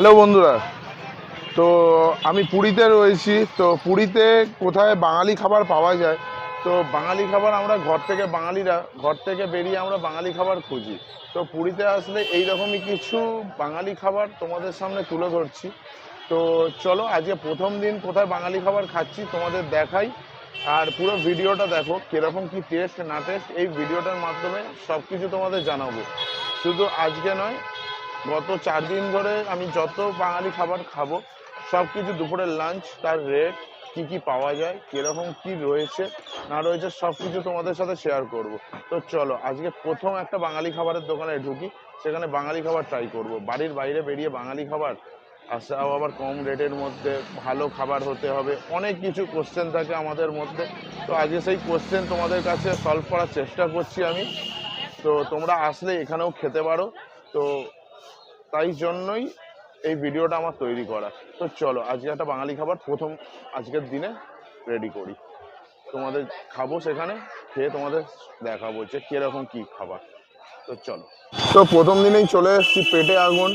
Hello বন্ধুরা, তো আমি পুরীতে রয়েছি, তো পুরীতে কোথায় বাঙালি খাবার পাওয়া যায়? তো বাঙালি খাবার আমরা ঘর থেকে বাঙালিরা, ঘর থেকে বেরিয়ে আমরা বাঙালি খাবার খুঁজি। তো পুরীতে আসলে এই রকমই কিছু বাঙালি খাবার তোমাদের সামনে তুলে ধরছি। তো চলো আজকে প্রথম দিন কোথায় বাঙালি খাবার খাচ্ছি তোমাদের দেখাই, আর পুরো ভিডিওটা দেখো কীরকম কি টেস্ট না টেস্ট এই ভিডিওটার মাধ্যমে সব কিছু তোমাদের জানাব। শুধু আজকে নয় গত চার দিন ধরে আমি যত বাঙালি খাবার খাব, সব কিছু দুপুরের লাঞ্চ তার রেট কি কি পাওয়া যায়, কীরকম কি রয়েছে, না রয়েছে, সব কিছু তোমাদের সাথে শেয়ার করব। তো চলো, আজকে প্রথম একটা বাঙালি খাবারের দোকানে ঢুকি, সেখানে বাঙালি খাবার ট্রাই করব। বাড়ির বাইরে বেরিয়ে বাঙালি খাবার, আর তাও আবার কম রেটের মধ্যে ভালো খাবার হতে হবে, অনেক কিছু কোশ্চেন থাকে আমাদের মধ্যে। তো আজকে সেই কোশ্চেন তোমাদের কাছে সলভ করার চেষ্টা করছি আমি। তো তোমরা আসলে এখানেও খেতে পারো। তো তাই জন্যই এই ভিডিওটা আমার তৈরি করা। তো চলো, আজকে একটা বাঙালি খাবার প্রথম আজকের দিনে রেডি করি। তোমাদের খাব সেখানে, খেয়ে তোমাদের দেখাবো যে কীরকম কি খাবার। তো চলো। তো প্রথম দিনেই চলে এসেছি পেটে আগুন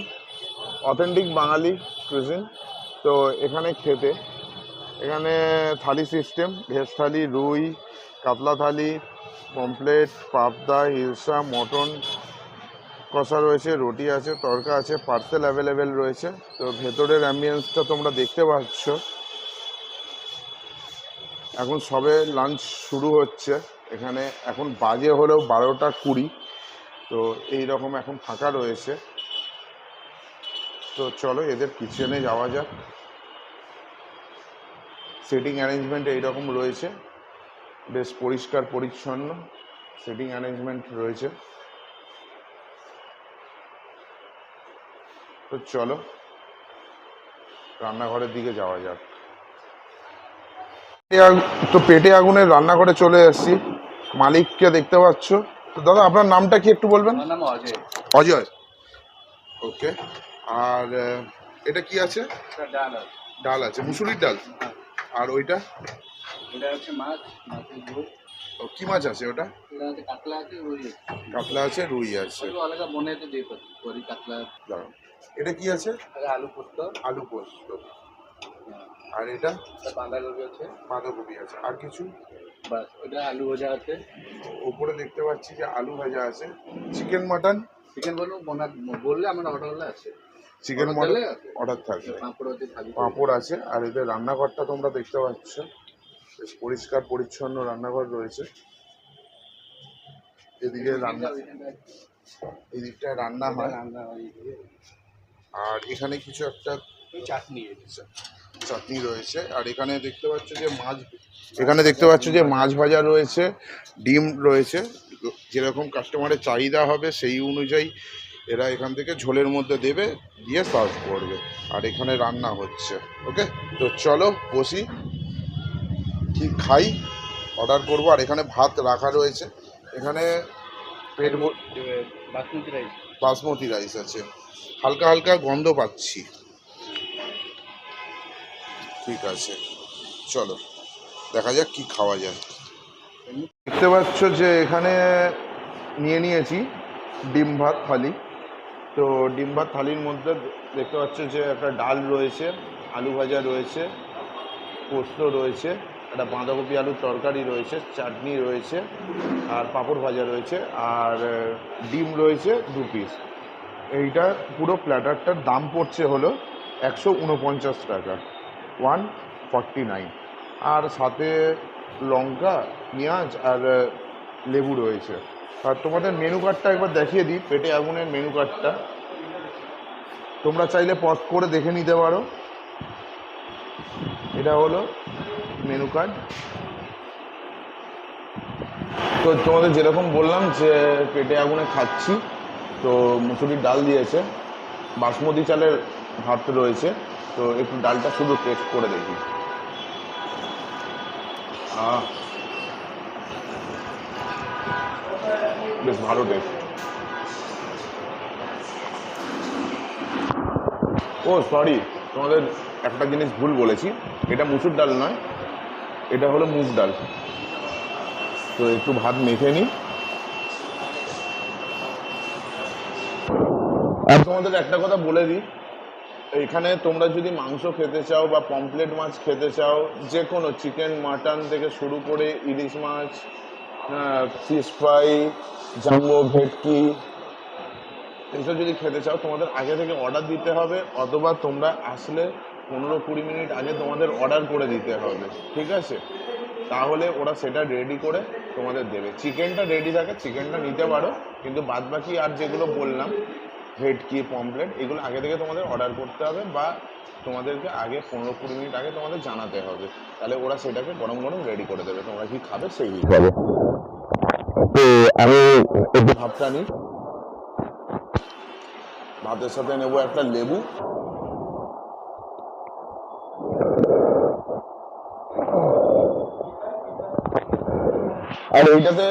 অথেন্টিক বাঙালি কুজিন তো এখানে খেতে, এখানে থালি সিস্টেম ভেজ থালি, রুই, কাতলা থালি পমপ্লেট পাবদা হিলসা মটন কষা রয়েছে, রুটি আছে, তরকা আছে পার্সেল অ্যাভেলেবেল রয়েছে। তো ভেতরের অ্যাম্বিয়েন্সটা তোমরা দেখতে পাচ্ছ। এখন সবে লাঞ্চ শুরু হচ্ছে। এখানে এখন বাজে হলেও বারোটা কুড়ি। তো এই রকম এখন ফাঁকা রয়েছে। তো চলো এদের কিচেনে যাওয়া যাক। সিটিং অ্যারেঞ্জমেন্ট এইরকম রয়েছে। বেশ পরিষ্কার, পরিচ্ছন্ন সিটিং অ্যারেঞ্জমেন্ট রয়েছে। তো চলো রান্নাঘরের দিকে যাওয়া যাক। তো পেটে আগুনের রান্নাঘরে চলে এসেছি। মালিককে দেখতে পাচ্ছ। তো দাদা আপনার নামটা কি একটু বলবেন? অজয়। ওকে। আর এটা কি আছে? ডাল আছে। মুসুরির ডাল। আর ওইটা? কি মাছ আছে ওটা? কাতলা আছে রুই আছে। কাতলা আছে রুই আছে। এটা কি আছে? আলু পোস্ত। আলু পোস্ত। আর এটা? এটা বাঁধাকপি আছে। বাঁধাকপি আছে। আর কিছু? বাস ওটা আলু ভাজা আছে। উপরে দেখতে পাচ্ছি যে আলু ভাজা আছে। Chicken mutton? চিকেন বলব বললে আমার অর্ডার হলে আছে। Chicken mutton? অর্ডার থাকবে। পাঁপড় আছে আর এদের রান্নাঘরটা তোমরা দেখতে পাচ্ছ। বেশ পরিষ্কার পরিচ্ছন্ন রান্নাঘর রয়েছে। এদিকে রান্না এই দিকটায় রান্না হয়। রান্না হয়। আর এখানে কিছু একটা চাটনি চাটনি রয়েছে। আর এখানে দেখতে পাচ্ছ যে মাছ এখানে দেখতে পাচ্ছ যে মাছ ভাজা রয়েছে, ডিম রয়েছে। যেরকম কাস্টমারের চাহিদা হবে সেই অনুযায়ী এরা এখান থেকে ঝোলের মধ্যে দেবে, দিয়ে সার্ভ করবে। আর এখানে রান্না হচ্ছে ওকে তো চলো বসি। কি খাই অর্ডার করব। আর এখানে ভাত রাখা রয়েছে। এখানে পেট বাসমতি রাইস বাসমতি রাইস আছে। হালকা হালকা গন্ধ পাচ্ছি। ঠিক আছে। চলো, দেখা যাক কি খাওয়া যায়। দেখতে পাচ্ছ যে এখানে নিয়ে নিয়েছি ডিম ভাত থালি। তো ডিম ভাত থালির মধ্যে দেখতে পাচ্ছ যে একটা ডাল রয়েছে, আলু ভাজা রয়েছে, পোস্ত রয়েছে। একটা বাঁধাকপি আলুর তরকারি রয়েছে, চাটনি রয়েছে, আর পাঁপড় ভাজা রয়েছে, আর ডিম রয়েছে দু পিস এইটা পুরো প্ল্যাটারটার দাম পড়ছে হলো একশো উনপঞ্চাশ টাকা ওয়ান ফর্টি নাইন আর সাথে লঙ্কা, পেঁয়াজ আর লেবু রয়েছে। আর তোমাদের মেনু কার্ডটা একবার দেখিয়ে দিই, পেটে আগুনের মেনু কার্ডটা তোমরা চাইলে পজ করে দেখে নিতে পারো। এটা হলো মেনু কার্ড তো তোমাদের যেরকম বললাম যে পেটে আগুনে খাচ্ছি, তো মুসুরির ডাল দিয়েছে। বাসমতি চালের ভাত রয়েছে, তো একটু ডালটা শুধু টেস্ট করে দেখি। বেশ ভালো টেস্ট ও সরি তোমাদের একটা জিনিস ভুল বলেছি, এটা মুসুর ডাল নয়। এটা হলো মুগ ডাল। তো একটু ভাত মেখে নিই। আর তোমাদের একটা কথা বলে দিই। এখানে তোমরা যদি মাংস খেতে চাও বা পমপ্লেট মাছ খেতে চাও যে কোনো চিকেন, মাটন থেকে শুরু করে ইলিশ মাছ ফিশ ফ্রাই জাম্বো ভেটকি এইসব যদি খেতে চাও, তোমাদের আগে থেকে অর্ডার দিতে হবে। অথবা তোমরা আসলে পনেরো কুড়ি মিনিট আগে তোমাদের অর্ডার করে দিতে হবে ঠিক আছে? তাহলে ওরা সেটা রেডি করে তোমাদের দেবে। চিকেনটা রেডি থাকে চিকেনটা নিতে পারো কিন্তু বাদ বাকি আর যেগুলো বললাম ভেটকি পমপ্লেট এগুলো আগে থেকে তোমাদের অর্ডার করতে হবে বা তোমাদেরকে আগে পনেরো কুড়ি মিনিট আগে তোমাদের জানাতে হবে। তাহলে ওরা সেটাকে গরম গরম রেডি করে দেবে। তোমরা কি খাবে সেই হিসাবে। তো আমি একটু ভাবটা নিই। ভাতের সাথে নেব একটা লেবু। আর এইটাতে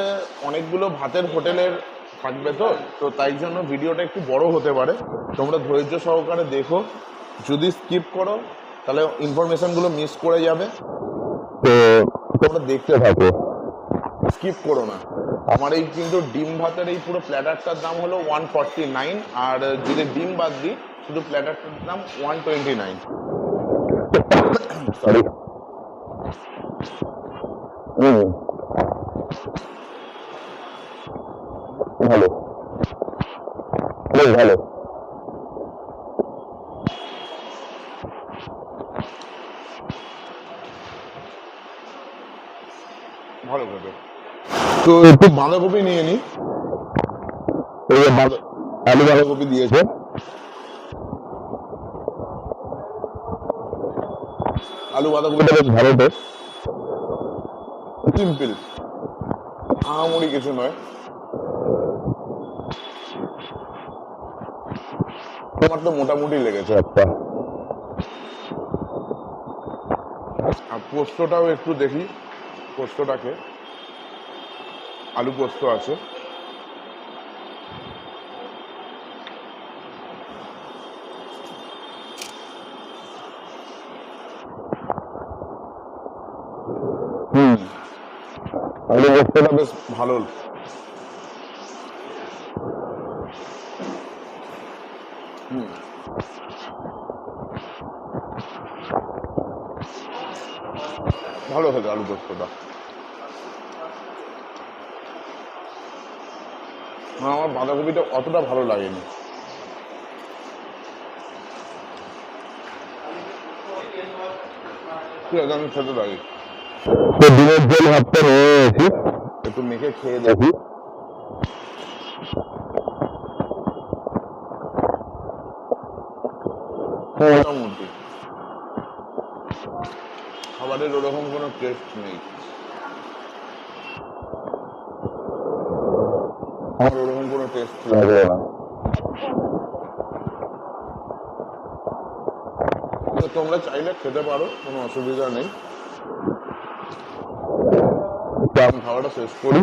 অনেকগুলো ভাতের হোটেলের থাকবে তো তো তাই জন্য ভিডিওটা একটু বড় হতে পারে। তোমরা ধৈর্য সহকারে দেখো। যদি স্কিপ করো তাহলে ইনফরমেশনগুলো মিস করে যাবে। তো তোমরা দেখতে থাকো। স্কিপ করো না। আমার এই কিন্তু ডিম ভাতের এই পুরো প্ল্যাটারটার দাম হলো ওয়ান ফর্টি নাইন আর যদি ডিম বাদ দিই শুধু প্ল্যাটারটার দাম ওয়ান টোয়েন্টি নাইন সরি ভালো বেশ ভালো ভালো খেতে বাঁধাকপি নিয়ে নি। আলু বাঁধাকপি দিয়েছে। আলু বাঁধাকপিটা বেশ ভালো তো সিম্পল আহামরি কিছু নয়। তোমার তো মোটামুটি লেগেছে একটা। আর পোস্তটাও একটু দেখি পোস্তটাকে আলু পোস্ত আছে। হুম। আলু পোস্তটা বেশ ভালো। হুম। ভালো খেতে আলু পোস্তটা। আমার বাঁধাকপিটা অতটা ভালো লাগেনি। ঠিক আছে আমি খেতে তো ডিমের জল একটু মেখে খেয়ে দেখি। মোটামুটি। খাবারের ওরকম কোনো টেস্ট নেই। তোমরা চাইলে খেতে পারো, কোনো অসুবিধা নেই। খাওয়াটা শেষ করি।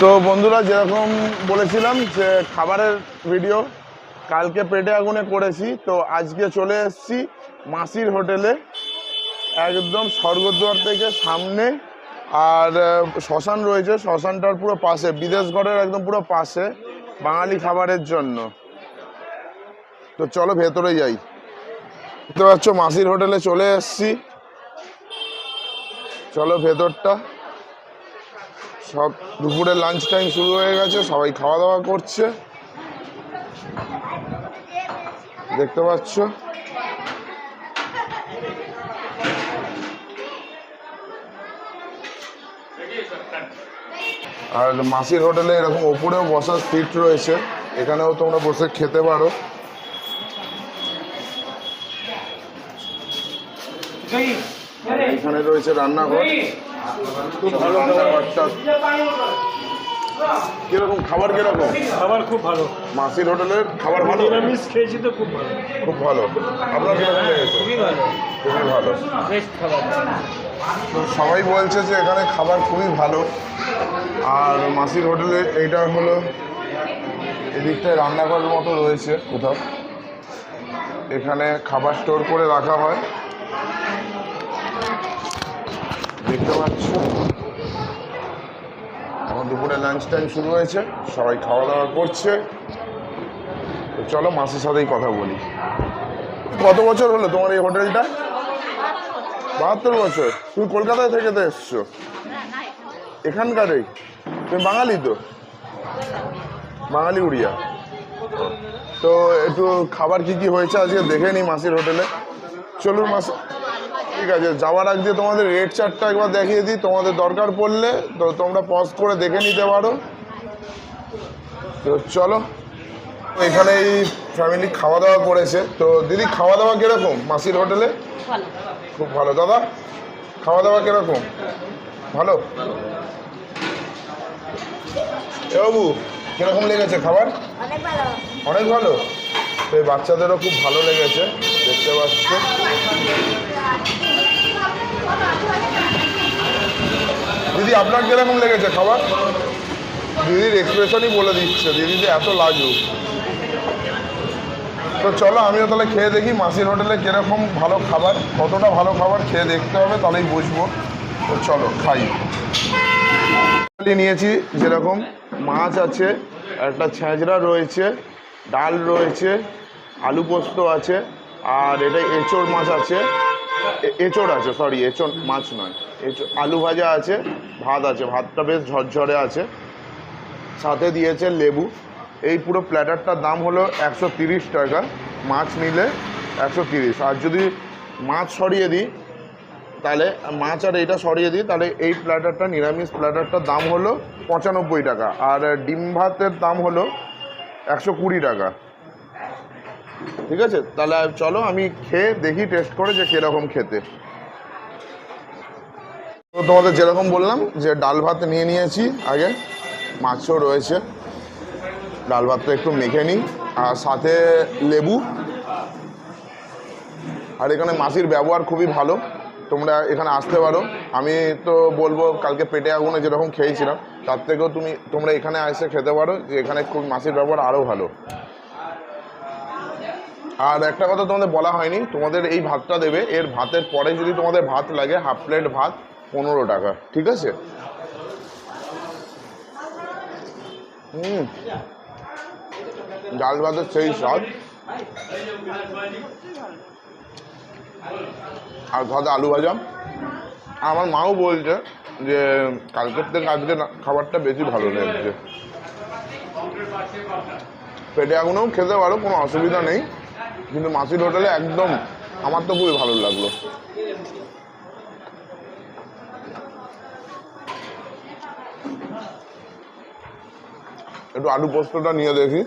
তো বন্ধুরা, যেরকম বলেছিলাম যে খাবারের ভিডিও কালকে পেটে আগুনে করেছি, তো আজকে চলে এসেছি মাসির হোটেলে। একদম স্বর্গদ্বার থেকে সামনে আর শ্মশান রয়েছে। শ্মশানটার পুরো পাশে, বিদেশ ঘরের একদম পুরো পাশে বাঙালি খাবারের জন্য। তো চলো ভেতরে যাই। দেখতে পাচ্ছ, মাসির হোটেলে চলে এসেছি। চলো ভেতরটা। সব দুপুরে লাঞ্চ টাইম শুরু হয়ে গেছে, সবাই খাওয়া দাওয়া করছে। দেখতে পাচ্ছ? আর মাসির হোটেলে এরকম ওপরেও বসার সিট রয়েছে। এখানেও তোমরা বসে খেতে পারো। এখানে রয়েছে রান্নাঘর। কীরকম খাবার কীরকম? খাবার খুব ভালো। মাসির হোটেলের খাবার ভালো? নিরামিষ খেয়েছি তো খুব ভালো। খুব ভালো। আপনার কীরকম লেগেছে খুবই ভালো। তো সবাই বলছে যে এখানে খাবার খুবই ভালো। আর মাসির হোটেলে এইটা হলো এদিকটায় রান্নাঘরের মতো রয়েছে কোথাও। এখানে খাবার স্টোর করে রাখা হয়। দেখতে পাচ্ছ? দুপুরে লাঞ্চ টাইম শুরু হয়েছে সবাই খাওয়া দাওয়া করছে। তো চলো মাসির সাথেই কথা বলি। কত বছর হলো তোমার এই হোটেলটা? বাহাত্তর বছর। তুমি কলকাতায় থেকে এসছো। এখানকারই? তুমি বাঙালি তো? বাঙালি উড়িয়া। তো একটু খাবার কি কি হয়েছে আজকে দেখে নিই মাসির হোটেলে। চলুন মাসি ঠিক আছে যাওয়ার আগে তোমাদের রেট চার্টটা একবার দেখিয়ে দিই। তোমাদের দরকার পড়লে তো তোমরা পজ করে দেখে নিতে পারো। তো চলো এখানে এই ফ্যামিলি খাওয়া দাওয়া করেছে। তো দিদি খাওয়া দাওয়া কীরকম মাসির হোটেলে? খুব ভালো। দাদা খাওয়া দাওয়া কীরকম? ভালো? এ বাবু কীরকম লেগেছে খাবার? অনেক ভালো। তো এই বাচ্চাদেরও খুব ভালো লেগেছে দেখতে পাচ্ছ। দিদি আপনার কীরকম লেগেছে খাবার? দিদির এক্সপ্রেশনই বলে দিচ্ছে দিদি যে এত লাজু তো চলো আমিও তাহলে খেয়ে দেখি মাসির হোটেলে কীরকম ভালো খাবার কতটা ভালো খাবার খেয়ে দেখতে হবে তাহলেই বুঝব। তো চলো খাই। নিয়েছি, যেরকম মাছ আছে, একটা ছেঁচড়া রয়েছে, ডাল রয়েছে, আলু পোস্ত আছে, আর এটা এঁচোড় মাছ আছে। এঁচোড় আছে সরি এঁচোড় মাছ নয়, এঁচোড়, আলু ভাজা আছে, ভাত আছে, ভাতটা বেশ ঝরঝরে আছে। সাথে দিয়েছে লেবু, এই পুরো প্ল্যাটারটার দাম হলো একশো টাকা, মাছ নিলে একশো আর যদি মাছ সরিয়ে দিই তাহলে মাছ আর এইটা সরিয়ে দিই, তাহলে এই প্ল্যাটারটা নিরামিষ প্ল্যাটারটার দাম হলো পঁচানব্বই টাকা আর ডিম ভাতের দাম হলো একশো কুড়ি টাকা। ঠিক আছে? তাহলে চলো আমি খেয়ে দেখি টেস্ট করে যে কীরকম খেতে। তো তোমাদের যেরকম বললাম যে ডাল ভাত নিয়ে নিয়েছি, আগে মাছও রয়েছে। ডাল ভাতটা একটু মেখে নিই, আর সাথে লেবু। আর এখানে মাসির ব্যবহার খুবই ভালো। তোমরা এখানে আসতে পারো। আমি তো বলব কালকে পেটে আগুনে যেরকম খেয়েছিলাম, তার থেকেও তুমি, তোমরা এখানে এসে খেতে পারো। যে এখানে খুব মাছের ব্যবহার আরও ভালো। আর একটা কথা তোমাদের বলা হয়নি, তোমাদের এই ভাতটা দেবে। এর ভাতের পরে যদি তোমাদের ভাত লাগে, হাফ প্লেট ভাত, পনেরো টাকা। ঠিক আছে? হুম। ডাল ভাতের সেই স্বাদ। আর সাথে আলু ভাজা আমার মাও বলছে যে, কালকের থেকে আজকে খাবারটা বেশি ভালো লেগেছে। পেটে আগুনেও খেতে পারো, কোনো অসুবিধা নেই। কিন্তু মাসির হোটেলে একদম আমার তো খুবই ভালো লাগল। একটু আলু পোস্তটা নিয়ে দেখি।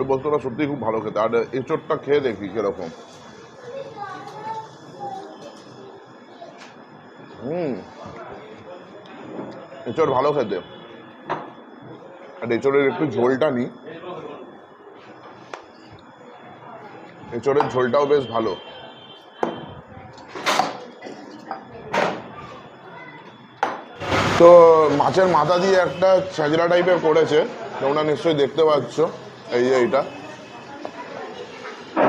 আলু পোস্তটা সত্যিই খুব ভালো খেতে। আর এঁচোড়টা খেয়ে দেখি কীরকম। হুম। এঁচোড় ভালো খেতে। আর এঁচোড়ের একটু ঝোলটা নিই এঁচোড়ের ঝোলটাও বেশ ভালো। তো মাছের মাথা দিয়ে একটা ছেঁচড়া টাইপের করেছে, তোমরা নিশ্চয়ই দেখতে পাচ্ছ। এই যে এইটা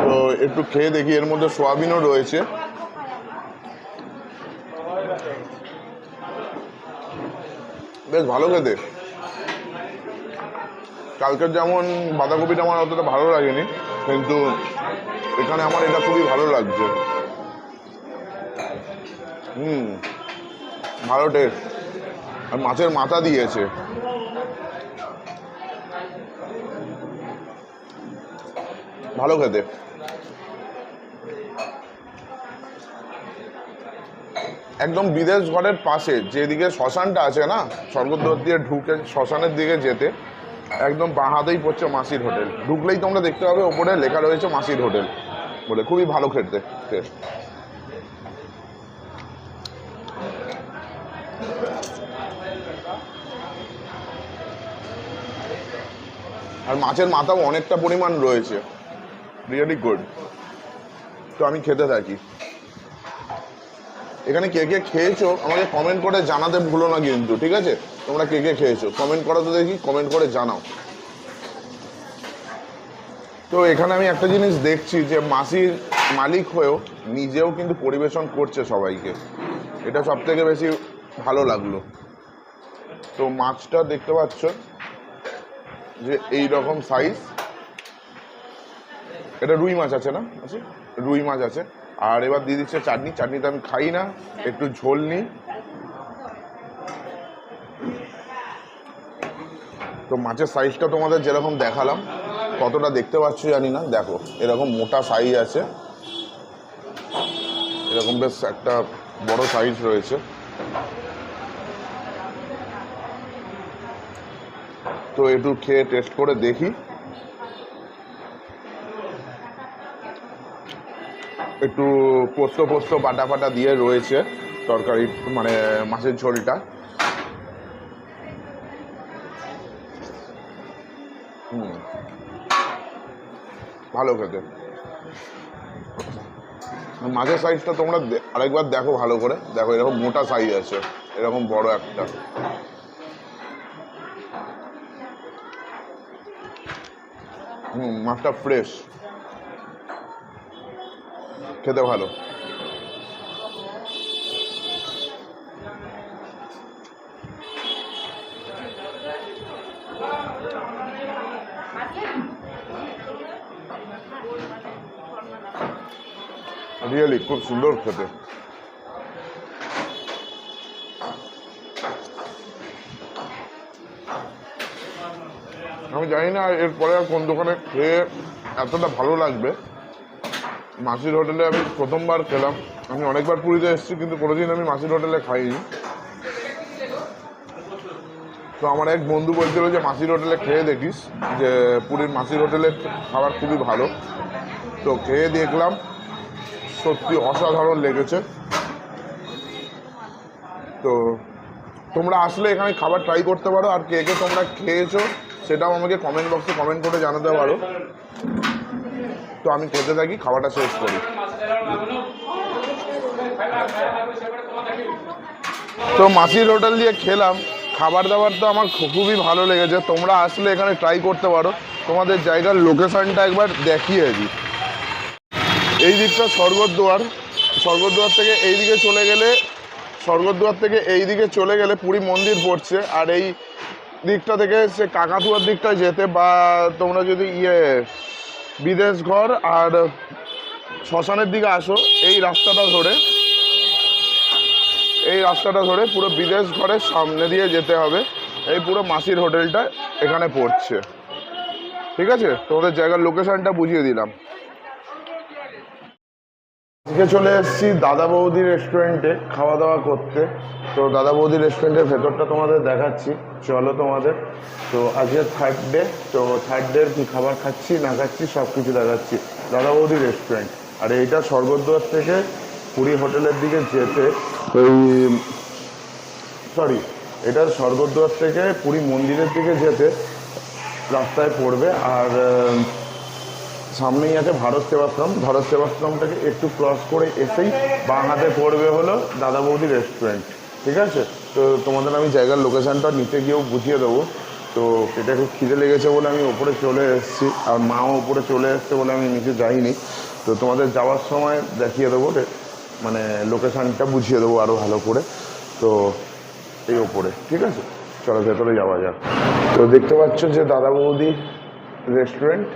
তো একটু খেয়ে দেখি, এর মধ্যে সোয়াবিনও রয়েছে। বেশ ভালো খেতে। কালকের যেমন বাঁধাকপিটা আমার অতটা ভালো লাগেনি, কিন্তু এখানে আমার এটা খুবই ভালো লাগছে। হুম, ভালো টেস্ট আর মাছের মাথা দিয়েছে। ভালো খেতে। একদম বিদেশ ঘরের পাশে, যেদিকে শ্মশানটা আছে না, স্বর্গদ্বার দিয়ে ঢুকে শ্মশানের দিকে যেতে, একদম বাঁ হাতেই পড়ছে মাসির হোটেল। ঢুকলেই তোমরা দেখতে পাবে, ওপরে লেখা রয়েছে মাসির হোটেল বলে। খুবই ভালো খেতে, টেস্ট। আর মাছের মাথাও অনেকটা পরিমাণ রয়েছে। রিয়েলি গুড তো আমি খেতে থাকি। এখানে কে কে খেয়েছো, আমাকে কমেন্ট করে জানাতে ভুলো না কিন্তু, ঠিক আছে? তোমরা কে কে খেয়েছো? কমেন্ট করো তো দেখি কমেন্ট করে জানাও। তো এখানে আমি একটা জিনিস দেখছি যে মাসির মালিক হয়েও নিজেও কিন্তু পরিবেশন করছে সবাইকে। এটা সব থেকে বেশি ভালো লাগল। তো মাছটা দেখতে পাচ্ছ যে এই রকম সাইজ এটা রুই মাছ আছে না রুই মাছ আছে। আর এবার দিয়ে দিচ্ছে চাটনি চাটনিতে আমি খাই না, একটু ঝোল নিই। তো মাছের সাইজটা তোমাদের যেরকম দেখালাম, কতটা দেখতে পাচ্ছ জানি না, দেখো, এরকম মোটা সাইজ আছে। এরকম বেশ একটা বড় সাইজ রয়েছে। তো একটু খেয়ে টেস্ট করে দেখি। একটু পোস্ত পোস্ত বাটা ফাটা দিয়ে রয়েছে তরকারি মানে মাছের ঝোলটা। হুম। ভালো খেতে। মাছের সাইজটা তোমরা আরেকবার দেখো ভালো করে। দেখো, এরকম মোটা সাইজ আছে। এরকম বড় একটা। হুম, মাছটা ফ্রেশ খেতে ভালো। রিয়েলি খুব সুন্দর খেতে। আমি জানি না এরপরে আর কোন দোকানে খেয়ে এতটা ভালো লাগবে। মাসির হোটেলে আমি প্রথমবার খেলাম। আমি অনেকবার পুরীতে এসেছি, কিন্তু কোনোদিন আমি মাসির হোটেলে খাইনি। তো আমার এক বন্ধু বলছিল যে, মাসির হোটেলে খেয়ে দেখিস যে, পুরীর মাসির হোটেলের খাবার খুবই ভালো। তো খেয়ে দেখলাম, সত্যি অসাধারণ লেগেছে। তো তোমরা আসলে এখানে খাবার ট্রাই করতে পারো, আর কে কে তোমরা খেয়েছো সেটাও আমাকে কমেন্ট বক্সে কমেন্ট করে জানাতে পারো। তো আমি খেতে থাকি খাবারটা শেষ করি। তো মাসির হোটেল দিয়ে খেলাম। খাবার দাবার তো আমার খুবই ভালো লেগেছে। তোমরা আসলে এখানে ট্রাই করতে পারো। তোমাদের জায়গার লোকেশনটা একবার দেখিয়ে দিই। এই দিকটা স্বর্গদ্বার। স্বর্গদ্বার থেকে এই দিকে চলে গেলে, স্বর্গদ্বার থেকে এই দিকে চলে গেলে পুরী মন্দির পড়ছে। আর এই দিকটা থেকে সে কাকাতুয়ার দিকটায় যেতে বা তোমরা যদি ইয়ে বিদেশ ঘর আর শ্মশানের দিকে আসো, এই রাস্তাটা ধরে। এই রাস্তাটা ধরে পুরো বিদেশ ঘরের সামনে দিয়ে যেতে হবে। এই পুরো মাসির হোটেলটা এখানে পড়ছে। ঠিক আছে? তোমাদের জায়গার লোকেশনটা বুঝিয়ে দিলাম। আজকে চলে এসেছি দাদা বৌদি রেস্টুরেন্টে খাওয়া দাওয়া করতে। তো দাদা বৌদি রেস্টুরেন্টের ভেতরটা তোমাদের দেখাচ্ছি। চলো তোমাদের। তো আজকে থার্ড ডে তো থার্ড ডের কী খাবার খাচ্ছি, না খাচ্ছি সব কিছু দেখাচ্ছি। দাদা বৌদি রেস্টুরেন্ট আর এইটা স্বর্গদ্বার থেকে পুরী হোটেলের দিকে যেতে ওই সরি এটা স্বর্গদ্বার থেকে পুরী মন্দিরের দিকে যেতে রাস্তায় পড়বে। আর সামনেই আছে ভারত সেবাশ্রম। ভারত সেবাশ্রমটাকে একটু ক্রস করে এসেই বাঁ হাতে পড়বে হলো দাদা বৌদি রেস্টুরেন্ট ঠিক আছে? তো তোমাদের আমি জায়গার লোকেশানটা নিতে গিয়েও বুঝিয়ে দেবো। তো এটা খুব খিদে লেগেছে বলে আমি ওপরে চলে এসেছি। আর মাও ওপরে চলে এসছে বলে আমি নিচে যাইনি। তো তোমাদের যাওয়ার সময় দেখিয়ে দেবো মানে লোকেশানটা বুঝিয়ে দেবো আরও ভালো করে। তো এই ওপরে ঠিক আছে? চলো, ভেতরে যাওয়া যাক। তো দেখতে পাচ্ছ যে দাদা বৌদি রেস্টুরেন্ট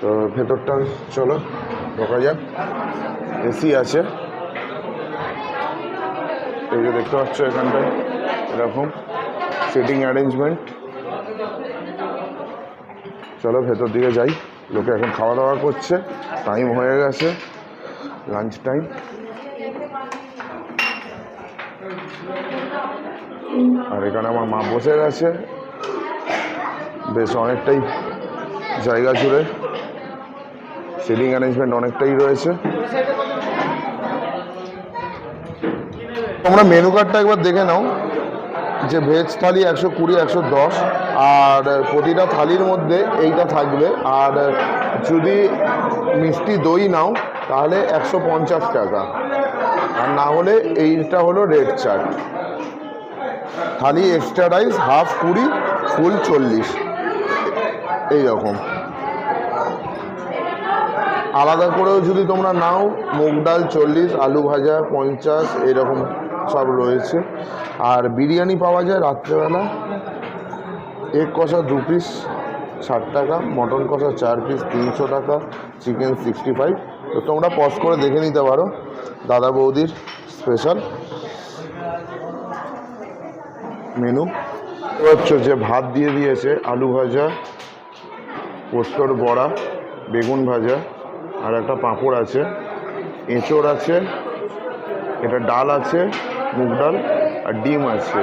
তো ভেতরটা চলো ঢোকা যাক। এসি আছে। এই যে দেখতে পাচ্ছ এখানটায়। এরকম সিটিং অ্যারেঞ্জমেন্ট চলো ভেতর দিকে যাই। লোকে এখন খাওয়া দাওয়া করছে। টাইম হয়ে গেছে। লাঞ্চ টাইম আর এখানে আমার মা বসে গেছে। বেশ অনেকটাই জায়গা জুড়ে। সিটিং অ্যারেঞ্জমেন্ট অনেকটাই রয়েছে। তোমরা মেনু কার্ডটা একবার দেখে নাও, যে ভেজ থালি একশো কুড়ি, একশো দশ, আর প্রতিটা থালির মধ্যে এইটা থাকবে। আর যদি মিষ্টি দই নাও, তাহলে একশো পঞ্চাশ টাকা। আর না হলে এইটা হলো red chaat thali extra rice half কুড়ি ফুল চল্লিশ। এই রকম আলাদা করেও যদি তোমরা নাও, মুগ ডাল চল্লিশ, আলু ভাজা পঞ্চাশ এরকম সব রয়েছে। আর বিরিয়ানি পাওয়া যায় রাত্রেবেলা। এক কষা দু পিস ষাট টাকা। মটন কষা চার পিস তিনশো টাকা। চিকেন সিক্সটি ফাইভ তো তোমরা পজ করে দেখে নিতে পারো। দাদা বৌদির স্পেশাল মেনু হচ্ছে যে ভাত দিয়ে দিয়েছে, আলু ভাজা, পোস্তর বড়া, বেগুন ভাজা, আর একটা পাঁপড় আছে। এঁচড় আছে, এটা ডাল আছে মুগ ডাল আর ডিম আছে।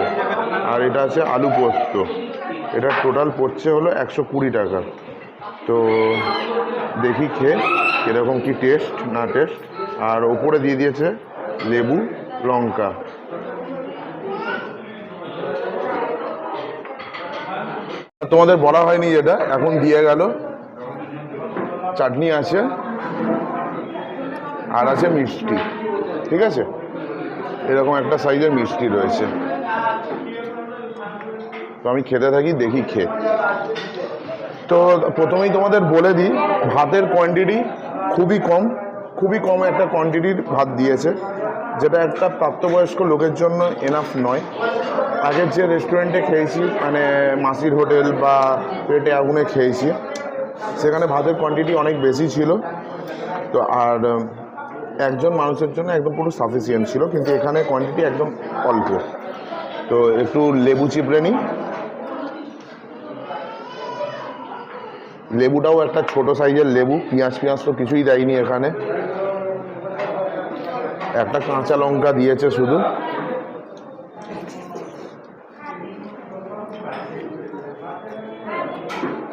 আর এটা আছে আলু পোস্ত। এটা টোটাল পড়ছে হলো একশো কুড়ি টাকা। তো দেখি খেয়ে কীরকম কি টেস্ট না টেস্ট আর ওপরে দিয়ে দিয়েছে লেবু, লঙ্কা। তোমাদের বলা হয়নি যেটা এখন দিয়ে গেল। চাটনি আছে। আর আছে মিষ্টি। ঠিক আছে? এরকম একটা সাইজের মিষ্টি রয়েছে। তো আমি খেতে থাকি, দেখি খেয়ে। তো প্রথমেই তোমাদের বলে দিই, ভাতের কোয়ান্টিটি খুবই কম খুবই কম একটা কোয়ান্টিটির ভাত দিয়েছে, যেটা একটা প্রাপ্তবয়স্ক লোকের জন্য এনাফ নয়। আগের যে রেস্টুরেন্টে খেয়েছি মানে মাসির হোটেল বা পেটে আগুনে খেয়েছি, সেখানে ভাতের কোয়ান্টিটি অনেক বেশি ছিল। তো আর একজন মানুষের জন্য একদম পুরো সাফিসিয়েন্ট ছিল, কিন্তু এখানে কোয়ান্টিটি একদম অল্প। তো একটু লেবু চিপড়ে নিই। লেবুটাও একটা ছোট সাইজের লেবু, পেঁয়াজ পেঁয়াজ তো কিছুই দেয়নি এখানে। একটা কাঁচা লঙ্কা দিয়েছে শুধু।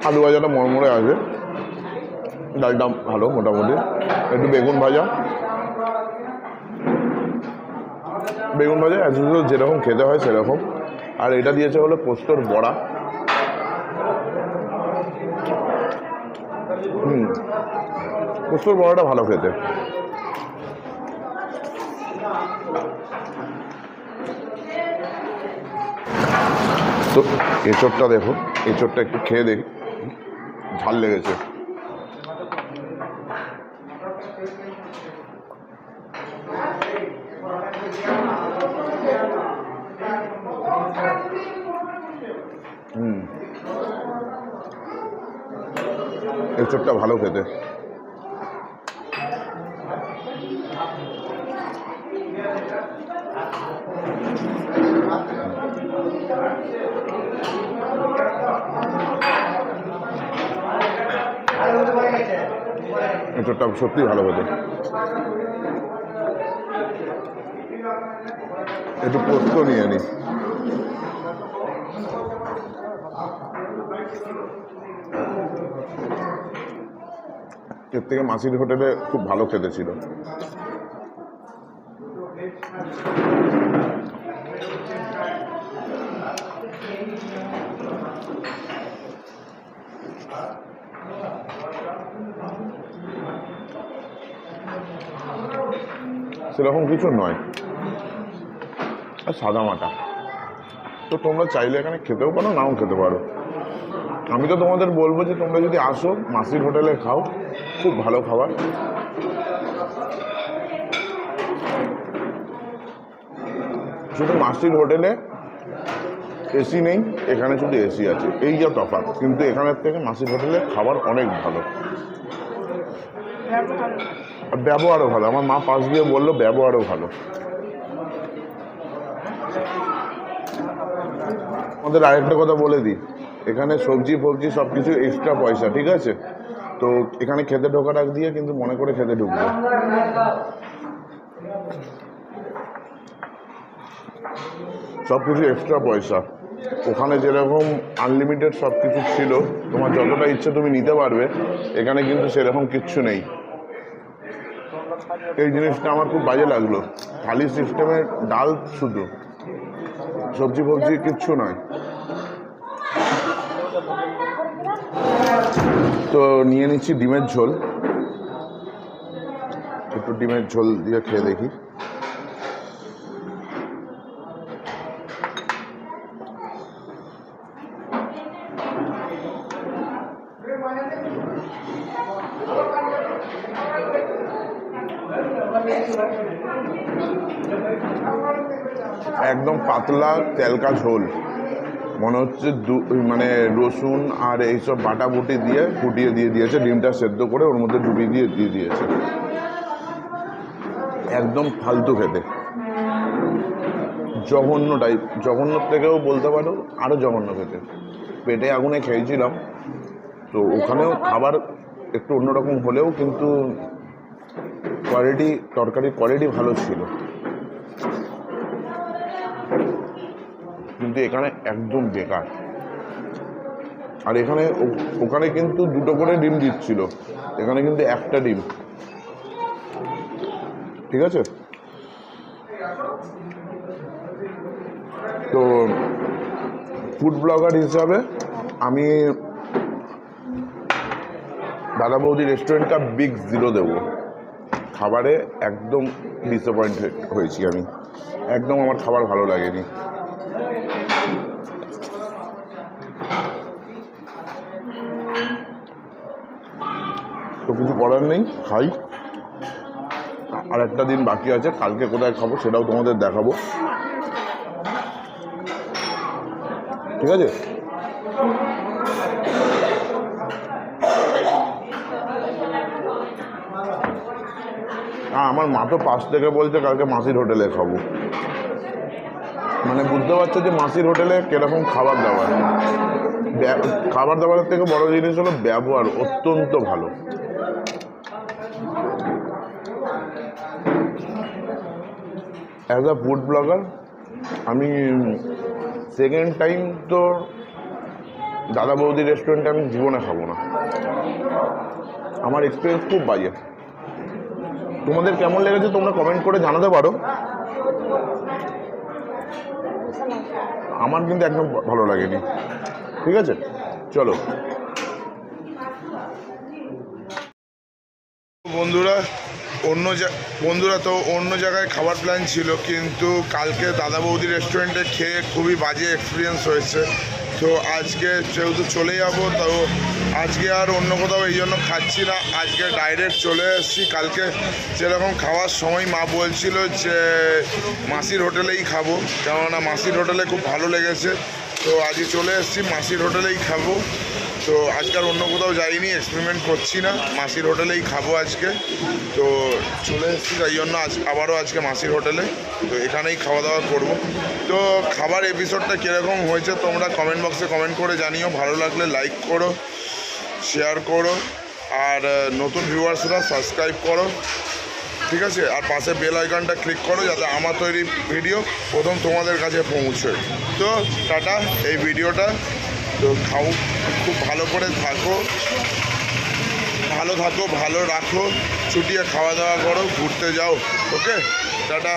আলু ভাজাটা মরমরে আছে ডালটা ভালো, মোটামুটি। একটু বেগুন ভাজা। বেগুন ভাজা অ্যাজ ইউজুয়াল যেরকম খেতে হয় সেরকম। আর এটা দিয়েছে হলো পোস্তর বড়া। হুম। পোস্তর বড়াটা ভালো খেতে। তো এঁচড়টা দেখো, এঁচড়টা একটু খেয়ে দেখি। ঝাল লেগেছে হুম এঁচড়টা ভালো খেতে। এঁচড়টা সত্যি ভালো খেতে। একটু পোস্ত নিয়ে নিই এর থেকে মাসির হোটেলে খুব ভালো খেতে ছিল। সেরকম কিছু নয়। আর সাদা মাটা। তো তোমরা চাইলে এখানে খেতেও পারো, নাও খেতে পারো। আমি তো তোমাদের বলব যে তোমরা যদি আসো, মাসির হোটেলে খাও। খুব ভালো খাবার। শুধু মাসির হোটেলে এসি নেই, এখানে শুধু এসি আছে। এই যা তফাৎ, কিন্তু এখানের থেকে মাসির হোটেলে খাবার অনেক ভালো। ব্যবহারও ভালো। আমার মা পাশ দিয়ে বলল, ব্যবহারও ভালো। আমাদের আরেকটা কথা বলে দিই। এখানে সবজি ফবজি সব কিছু এক্সট্রা পয়সা, ঠিক আছে? তো এখানে খেতে ঢোকার আগ দিয়ে কিন্তু মনে করে খেতে ঢুকবে। সব কিছু এক্সট্রা পয়সা। ওখানে যেরকম আনলিমিটেড সব কিছু ছিল, তোমার যতটা ইচ্ছে তুমি নিতে পারবে, এখানে কিন্তু সেরকম কিচ্ছু নেই। এই জিনিসটা আমার খুব বাজে লাগল। থালি সিস্টেমে ডাল শুধু। সবজি ফবজি কিচ্ছু নয়। তো নিয়ে নিচ্ছি ডিমের ঝোল। একটু ডিমের ঝোল দিয়ে খেয়ে দেখি। একদম পাতলা তেলকা ঝোল। মনে হচ্ছে মানে রসুন আর এইসব বাটা বুটি দিয়ে ফুটিয়ে দিয়ে দিয়েছে, ডিমটা সেদ্ধ করে ওর মধ্যে ডুবিয়ে দিয়ে দিয়ে দিয়েছে। একদম ফালতু খেতে। জঘন্য টাইপ জঘন্য থেকেও বলতে পারো আরও জঘন্য খেতে। পেটে আগুনে খেয়েছিলাম, তো ওখানেও খাবার একটু অন্যরকম হলেও কিন্তু কোয়ালিটি তরকারির কোয়ালিটি ভালো ছিল। কিন্তু এখানে একদম বেকার। আর এখানে ওখানে কিন্তু দুটো করে ডিম দিচ্ছিল। এখানে কিন্তু একটা ডিম। ঠিক আছে? তো ফুড ব্লগার হিসাবে আমি দাদা বৌদি রেস্টুরেন্টটা বিগ জিরো দেবো। খাবারে একদম ডিসঅ্যাপয়েন্টেড হয়েছি আমি। একদম আমার খাবার ভালো লাগেনি। কিছু করার নেই, খাই। আর একটা দিন বাকি আছে, কালকে কোথায় খাব সেটাও তোমাদের দেখাবো। ঠিক আছে? আমার মা তো পাশ থেকে বলছে কালকে মাসির হোটেলে খাব। মানে বুঝতে পারছ যে মাসির হোটেলে কীরকম খাবার দাবার। খাবার দাবারের থেকে বড় জিনিস হলো ব্যবহার, অত্যন্ত ভালো। অ্যাজ আ ফুড ব্লগার আমি সেকেন্ড টাইম তো দাদা বৌদি রেস্টুরেন্টে আমি জীবনে খাব না। আমার এক্সপিরিয়েন্স খুব বাজে। তোমাদের কেমন লেগেছে তোমরা কমেন্ট করে জানাতে পারো। আমার কিন্তু একদম ভালো লাগেনি। ঠিক আছে? চলো। বন্ধুরা অন্য বন্ধুরা তো অন্য জায়গায় খাবার প্ল্যান ছিল, কিন্তু কালকে দাদা বৌদি রেস্টুরেন্টে খেয়ে খুবই বাজে এক্সপিরিয়েন্স হয়েছে। তো আজকে যেহেতু চলে যাব, তো আজকে আর অন্য কোথাও এই জন্য খাচ্ছি না। আজকে ডাইরেক্ট চলে এসেছি। কালকে যেরকম খাওয়ার সময় মা বলছিল যে, মাসির হোটেলেই খাব। কেননা মাসির হোটেলে খুব ভালো লেগেছে। তো আজকে চলে এসেছি, মাসির হোটেলেই খাব। তো আজকে আর অন্য কোথাও যাইনি এক্সপেরিমেন্ট করছি না। মাসির হোটেলেই খাব আজকে। তো চলে এসেছি, তাই জন্য আজ আবারও আজকে মাসির হোটেলে। তো এখানেই খাওয়া দাওয়া করব। তো খাবার এপিসোডটা কীরকম হয়েছে তোমরা কমেন্ট বক্সে কমেন্ট করে জানিও। ভালো লাগলে লাইক করো শেয়ার করো, আর নতুন ভিউয়ার্সরা সাবস্ক্রাইব করো। ঠিক আছে? আর পাশে বেল আইকনটা ক্লিক করো যাতে আমার তৈরি ভিডিও প্রথম তোমাদের কাছে পৌঁছয় তো টাটা, এই ভিডিওটা তো খাও, খুব ভালো করে থাকো। ভালো থাকো, ভালো রাখো। ছুটিয়ে খাওয়া দাওয়া করো, ঘুরতে যাও, ওকে? টাটা।